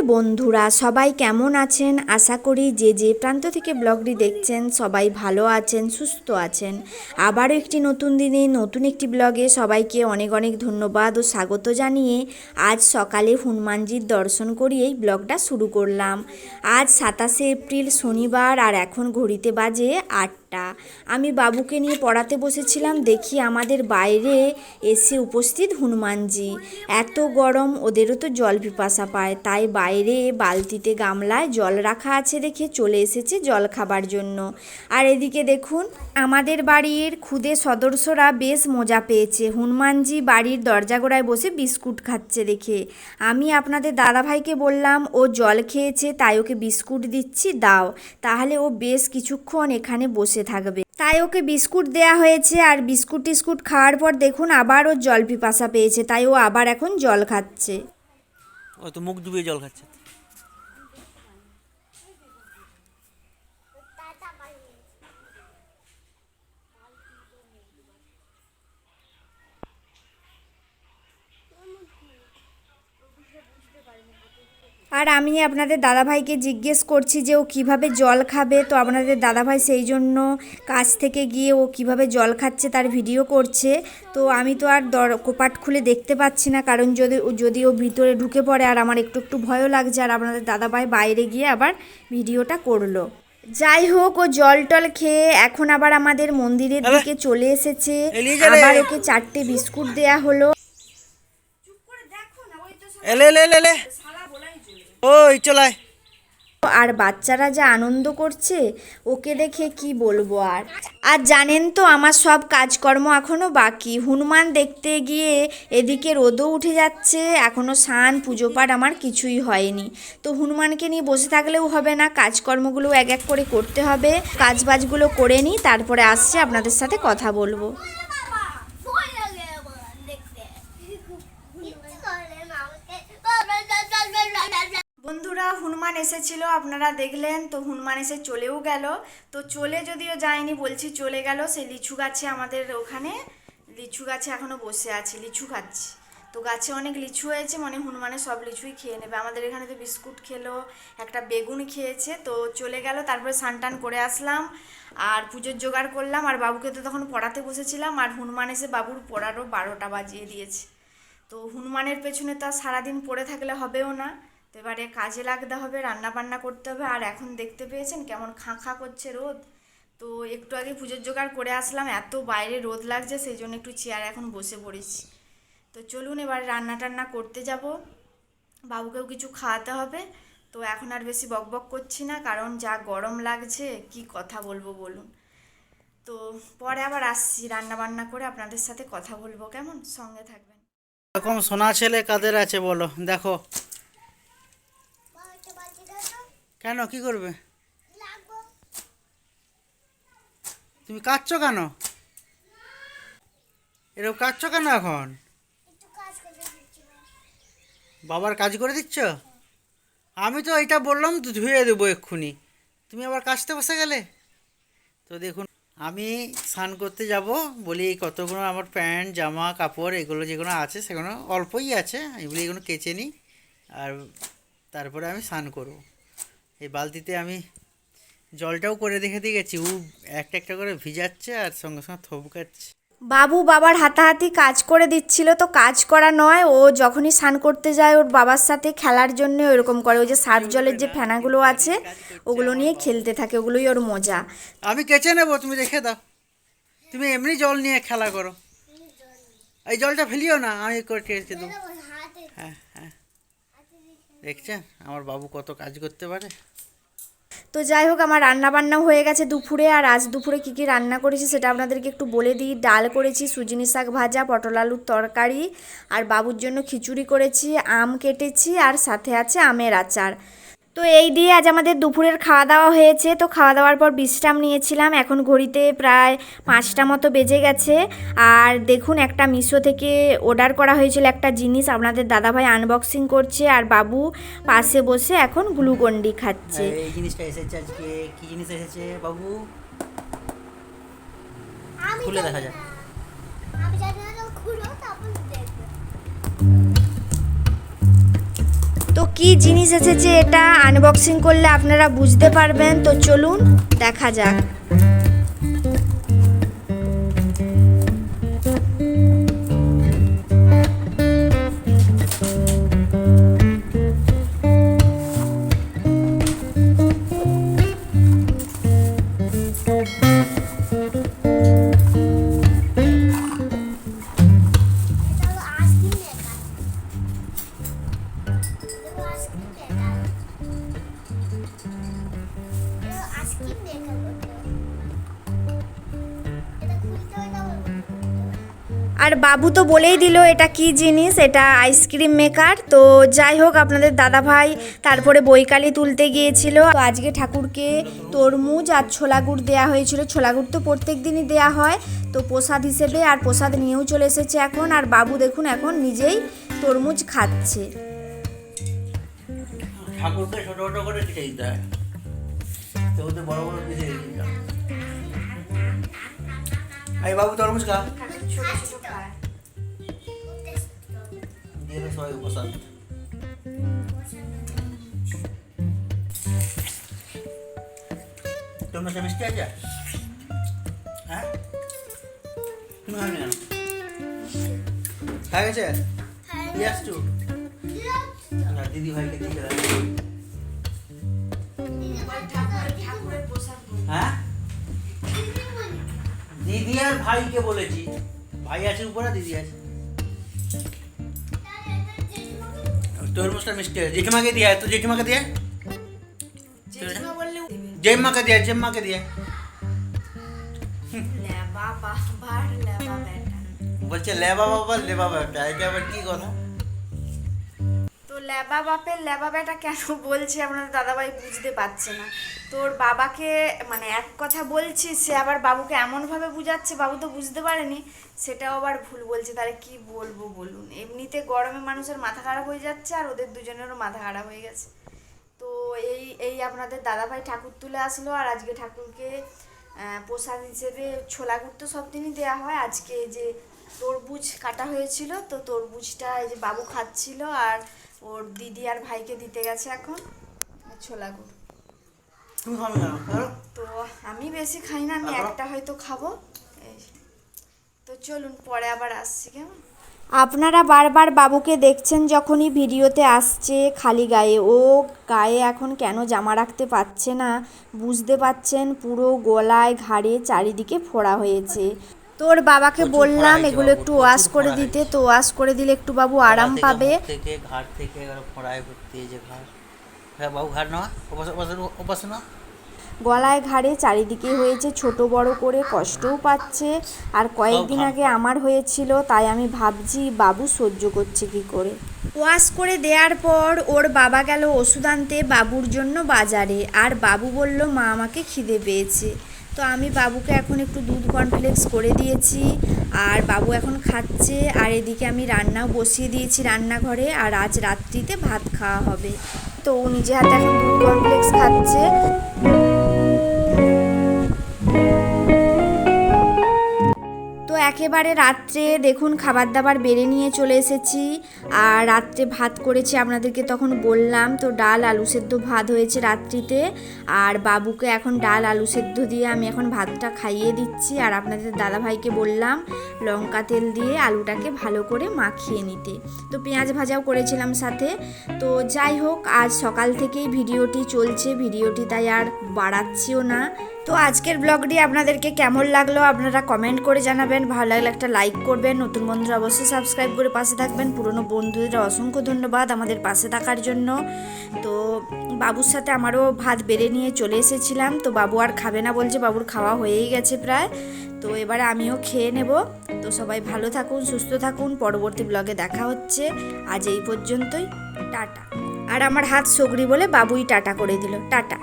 নমস্কার বন্ধুরা, সবাই কেমন আছেন? আশা করি যে যে প্রান্ত থেকে ব্লগটি দেখছেন, সবাই ভালো আছেন, সুস্থ আছেন। আবারও একটি নতুন দিনে নতুন একটি ব্লগে সবাইকে অনেক অনেক ধন্যবাদ ও স্বাগত জানিয়ে আজ সকালে হনুমানজির দর্শন করিয়েই ব্লগটা শুরু করলাম। আজ সাতাশে এপ্রিল শনিবার আর এখন ঘড়িতে বাজে আটটা আমি বাবুকে নিয়ে পড়াতে বসেছিলাম, দেখি আমাদের বাইরে এসে উপস্থিত হনুমানজি। এত গরম, ওদেরও তো জল পিপাসা পায়। তাই বাইরে বালতিতে গামলায় জল রাখা আছে দেখে চলে এসেছে জল খাবার জন্য। আর এদিকে দেখুন, আমাদের বাড়ির খুদে সদস্যরা বেশ মজা পেয়েছে। হনুমানজি বাড়ির দরজাগোড়ায় বসে বিস্কুট খাচ্ছে দেখে। আমি আপনাদের দাদাভাইকে বললাম, ও জল খেয়েছে, তাই ওকে বিস্কুট দিচ্ছি, দাও। তাহলে ও বেশ কিছুক্ষণ এখানে বসে থাকবে। তাই ওকে বিস্কুট দেয়া হয়েছে আর বিস্কুট টিস্কুট খাওয়ার পর দেখুন আবার ওর জল পিপাসা পেয়েছে, তাই ও আবার এখন জল খাচ্ছে। ও তো মুখ ডুবিয়ে জল খাচ্ছে। আর আমি আপনাদের দাদাভাইকে জিজ্ঞেস করছি যে ও কীভাবে জল খাবে। তো আপনাদের দাদাভাই সেই জন্য কাছ থেকে গিয়ে ও কীভাবে জল খাচ্ছে তার ভিডিও করছে। তো আমি তো আর দর কোপাট খুলে দেখতে পাচ্ছি না কারণ যদি যদি ও ভিতরে ঢুকে পড়ে আর আমার একটু একটু ভয়ও লাগছে আর আপনাদের দাদাভাই বাইরে গিয়ে আবার ভিডিওটা করল। যাই হোক ও জল টল খেয়ে এখন আবার আমাদের মন্দিরের দিকে চলে এসেছে। আবার ওকে চারটে বিস্কুট দেয়া হলো। এলে এলে এলে এলে। ওই চলায় আর বাচ্চারা যা আনন্দ করছে, ওকে দেখে কি বলব আর? আর জানেন তো, আমার সব কাজকর্ম এখনও বাকি। হনুমান দেখতে গিয়ে এদিকে রোদও উঠে যাচ্ছে এখনও স্নান পুজো পাঠ আমার কিছুই হয়নি। তো হনুমানকে নিয়ে বসে থাকলেও হবে না, কাজকর্মগুলো এক এক করে করতে হবে। কাজবাজগুলো করে নিই, তারপরে আসছে, আপনাদের সাথে কথা বলব ভয় লাগে আমার দেখতে ইচ্ছে করে না আমাকে বাবা চল চল চল চল চল বন্ধুরা হনুমান এসেছিল, আপনারা দেখলেন তো হনুমান এসে চলেও গেল। তো চলে যদিও যায়নি, বলছি চলে গেল, সেই লিচু গাছে আমাদের ওখানে, লিচু গাছে এখনও বসে আছে, লিচু খাচ্ছি। তো গাছে অনেক লিচু হয়েছে মানে হনুমানের সব লিচুই খেয়ে নেবে। আমাদের এখানে তো বিস্কুট খেলো, একটা বেগুন খেয়েছে, তো চলে গেল, তারপরে সানটান করে আসলাম, আর পুজোর জোগাড় করলাম, আর বাবুকে তো তখন পড়াতে বসেছিলাম, আর হনুমান এসে বাবুর পড়ারও বারোটা বাজিয়ে দিয়েছে। তো হনুমানের পেছনে তো আর সারাদিন পড়ে থাকলে হবেও না। তো এবারে কাজে লাগতে হবে রান্না বান্না করতে হবে। আর এখন দেখতে পেয়েছেন কেমন খাঁ খাঁ করছে রোদ। তো একটু আগে পুজোর জোগাড় করে আসলাম, এত বাইরে রোদ লাগছে, সেই জন্য একটু চেয়ার এখন বসে পড়েছি। তো চলুন এবার রান্না টান্না করতে যাব। বাবুকেও কিছু খাওয়াতে হবে। তো এখন আর বেশি বকবক করছি না, কারণ যা গরম লাগছে, কি কথা বলব বলুন। তো পরে আবার আসছি রান্না বান্না করে, আপনাদের সাথে কথা বলব, কেমন? সঙ্গে থাকবেন। এরকম সোনা ছেলে কাদের আছে বলো, দেখো। কেন? কি করবে? তুমি কাঁদছো কেন? এরকম কাঁদছো কেন এখন? বাবার কাজ করে দিচ্ছ? আমি তো এটা বললাম তো ধুয়ে দেবো এক্ষুনি। তুমি আবার কাচতে বসে গেলে? তো দেখুন আমি স্নান করতে যাব বলি এই কতগুলো আমার প্যান্ট জামা কাপড় এগুলো যেগুলো আছে সেগুলো অল্পই আছে। বলি এগুলো কেচে নিই আর তারপরে আমি স্নান করব। এই বালতিতে আমি জলটাও করে দেখে দিয়ে গেছি। ও একটা একটা করে ভিজাচ্ছে আর সঙ্গে সঙ্গে থবকাচ্ছে। বাবু বাবার হাতাহাতি কাজ করে দিচ্ছিল তো কাজ করা নয়। ও যখনই স্নান করতে যায় ওর বাবার সাথে খেলার জন্য ওরকম করে। ওই যে সার্ফ জলের যে ফেনাগুলো আছে ওগুলো নিয়ে খেলতে থাকে ওগুলোই ওর মজা। আমি কেচে নেব তুমি রেখে দাও। তুমি এমনি জল নিয়ে খেলা করো। এই জলটা ফেলিও না আমি করে কেচে দেবো। হ্যাঁ হ্যাঁ। দেখছেন? আমার বাবু কত কাজ করতে পারে। তো যাই হোক, আমার রান্না বান্না হয়ে গেছে দুপুরে। আর আজ দুপুরে কী কী রান্না করেছি সেটা আপনাদেরকে একটু বলে দিই। ডাল করেছি, সুজিনি শাক ভাজা, পটল আলুর তরকারি, আর বাবুর জন্য খিচুড়ি করেছি, আম কেটেছি, আর সাথে আছে আমের আচার। তো এই দিয়ে আজ আমাদের দুপুরের খাওয়া দাওয়া হয়েছে। তো খাওয়া দাওয়ার পর বিশ্রাম নিয়েছিলাম। এখন ঘড়িতে প্রায় পাঁচটা মতো বেজে গেছে। আর দেখুন একটা মিশো থেকে অর্ডার করা হয়েছিল একটা জিনিস। আপনাদের দাদাভাই আনবক্সিং করছে আর বাবু পাশে বসে এখন গ্লুকন্ডি খাচ্ছে। এই জিনিসটা এসেছে আজকে। কি জিনিস এসেছে বাবু? খুলে দেখা যাক। তো কি জিনিস এসেছে এটা আনবক্সিং করলে আপনারা বুঝতে পারবেন? তো চলুন দেখা যাক। আর বাবু তো বলেই দিল এটা কি জিনিস? এটা আইসক্রিম মেকার। তো যাই হোক, আপনাদের দাদা ভাই তারপরে বইকালি তুলতে গিয়েছিল। আজকে ঠাকুরকে তরমুজ আর ছোলা গুড় দেওয়া হয়েছিল। ছোলা গুড় তো প্রত্যেক দিনই দেওয়া হয়। তো প্রসাদ হিসেবে আর প্রসাদ নিয়েও চলে এসেছে এখন। আর বাবু দেখুন, এখন নিজেই তরমুজ খাচ্ছে। ঠাকুরকে ছোট ছোট করে দিতে হয়। বড় বড় পিসে দিতে হয় এই বাবু তরমুজ খা দিয়ে দে সবাই প্রসাদ তরমুজটা মিষ্টি আছে হ্যাঁ তুমি খাবি না খাই গেছে দিয়ে আসছু না দিদি ভাইকে দিয়ে আর ভাইকে বলেছি। ভাই আছে উপরে দিদি আছে। তরমুজটা মিষ্টি আছে জেঠিমাকে দিয়ে আয়, তো জেঠিমাকে দিয়ে আয়। জেম্মাকে দিয়ে আয়, জেম্মাকে দিয়ে আয়। বলছে লেবা বাবা লেবা বাবা এটা আবার কি কথা? তো ল্যাবা বাপের ল্যাবা বেটা কেন বলছে আপনাদের দাদাভাই বুঝতে পারছে না। তোর বাবাকে মানে এক কথা বলছি সে আবার বাবুকে এমনভাবে বুঝাচ্ছে, বাবু তো বুঝতে পারেনি। সেটাও আবার ভুল বলছে, তাহলে কি বলব বলুন? এমনিতে গরমে মানুষের মাথা খারাপ হয়ে যাচ্ছে আর ওদের দুজনেরও মাথা খারাপ হয়ে গেছে। তো এই এই আপনাদের দাদাভাই ঠাকুর তুলে আসলো আর আজকে ঠাকুরকে প্রসাদ হিসেবে ছোলা গুড় তো সব দিনই দেওয়া হয়। আজকে যে তরমুজ কাটা হয়েছিল, তো তরমুজটা এই যে বাবু খাচ্ছিল আর ওর দিদি আর ভাইকে দিতে গেছে এখন। ছোলা গুড়। তুমি খাবে না? তো আমি বেশি খাই না আমি একটা হয়তো খাব। তো চলুন পরে আবার আসছি কেমন? আপনারা বারবার বাবুকে দেখছেন যখনই ভিডিওতে আসছে খালি গায়ে। ও গায়ে এখন কেন জামা রাখতে পারছে না? বুঝতে পাচ্ছেন পুরো গলায় ঘাড়ে চারিদিকে ফোড়া হয়েছে। তোর বাবাকে বললাম এগুলো একটু ওয়াশ করে দিতে তো ওয়াশ করে দিলে একটু বাবু আরাম পাবে। থেকে ঘাট থেকে এবার ফোড়ায় ভর্তি যে ঘাট হ্যাঁ বাবু ঘাট উপাস না গলায় ঘাড়ে চারিদিকে হয়েছে ছোট বড় করে কষ্টও পাচ্ছে। আর কয়েকদিন আগে আমার হয়েছিল তাই আমি ভাবছি বাবু সহ্য করছে কি করে। ওয়াশ করে দেওয়ার পর ওর বাবা গেল ওষুধ আনতে বাবুর জন্য বাজারে। আর বাবু বলল মা আমাকে খিদে পেয়েছে। তো আমি বাবুকে এখন একটু দুধ কর্নফ্লেক্স করে দিয়েছি, আর বাবু এখন খাচ্ছে, আর এদিকে আমি রান্নাও বসিয়ে দিয়েছি রান্নাঘরে, আর আজ রাত্রিতে ভাত খাওয়া হবে। তো নিজে হাতে এখন দুধ কর্নফ্লেক্স খাচ্ছে। একেবারে রাত্রে দেখুন খাবার দাবার বেড়ে নিয়ে চলে এসেছি। আর রাত্রে ভাত করেছি আপনাদেরকে তখন বললাম, তো ডাল আলু সেদ্ধ ভাত হয়েছে রাত্রিতে। আর বাবুকে এখন ডাল আলু সেদ্ধ দিয়ে আমি এখন ভাতটা খাইয়ে দিচ্ছি। আর আপনাদের দাদাভাইকে বললাম, লঙ্কা তেল দিয়ে আলুটাকে ভালো করে মাখিয়ে নিতে। তো পেঁয়াজ ভাজাও করেছিলাম সাথে। তো যাই হোক, আজ সকাল থেকেই ভিডিওটি চলছে। ভিডিওটি তাই আর বাড়াচ্ছিও না। তো আজকের ব্লগটি আপনাদেরকে কেমন লাগল আপনারা কমেন্ট করে জানাবেন। ভালো লাগলে একটা লাইক করবেন। নতুন বন্ধুরা অবশ্যই সাবস্ক্রাইব করে পাশে থাকবেন। পুরনো বন্ধুদের অসংখ্য ধন্যবাদ আমাদের পাশে থাকার জন্য। তো বাবুর সাথে আমারও ভাত বেড়ে নিয়ে চলে এসেছিলাম। তো বাবু আর খাবে না বলছে, বাবুর খাওয়া হয়েই গেছে প্রায়। তো এবারে আমিও খেয়ে নেব। তো সবাই ভালো থাকুন, সুস্থ থাকুন। পরবর্তী ব্লগে দেখা হচ্ছে। আজ এই পর্যন্তই। টাটা। আর আমার হাত সগড়ি বলে বাবুই টাটা করে দিল। টাটা।